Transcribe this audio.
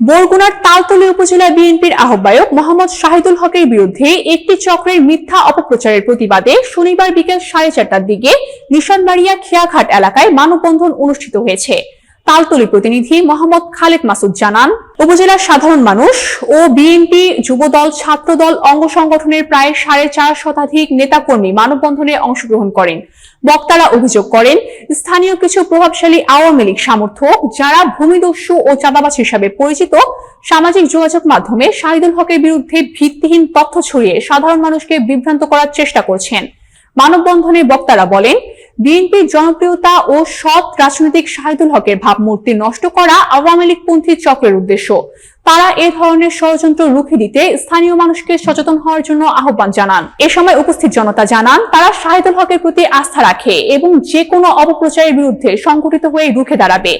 বরগুনার তালতলী উপজেলা বিএনপির আহ্বায়ক মোহাম্মদ শাহিদুল হকের বিরুদ্ধে একটি চক্রের মিথ্যা অপপ্রচারের প্রতিবাদে শনিবার বিকেল সাড়ে চারটার দিকে নিশানবাড়িয়া খেয়াঘাট এলাকায় মানববন্ধন অনুষ্ঠিত হয়েছে। তালতলী প্রতিনিধি মোহাম্মদ খালেদ মাসুদ জানান, উপজেলার সাধারণ মানুষ ও বিএনপি যুবদল, ছাত্রদল, অঙ্গ সংগঠনের প্রায় সাড়ে চার শতাধিক নেতাকর্মী মানববন্ধনে অংশগ্রহণ করেন। বক্তারা অভিযোগ করেন, স্থানীয় কিছু প্রভাবশালী আওয়ামী লীগ সমর্থক যারা ভূমিদস্যু ও চাঁদাবাজ হিসাবে পরিচিত, সামাজিক যোগাযোগ মাধ্যমে শাহিদুল হকের বিরুদ্ধে ভিত্তিহীন তথ্য ছড়িয়ে সাধারণ মানুষকে বিভ্রান্ত করার চেষ্টা করছেন। মানববন্ধনে বক্তারা বলেন বিএনপির জনপ্রিয়তা ও সৎ রাজনৈতিক শাহিদুল হকের ভাবমূর্তি নষ্ট করা আওয়ামী লীগপন্থী চক্রের উদ্দেশ্য। তারা এ ধরনের ষড়যন্ত্র রুখে দিতে স্থানীয় মানুষকে সচেতন হওয়ার জন্য আহ্বান জানান। এ সময় উপস্থিত জনতা জানান, তারা শাহিদুল হকের প্রতি আস্থা রাখে এবং যে কোনো অপপ্রচারের বিরুদ্ধে সংগঠিত হয়ে রুখে দাঁড়াবে।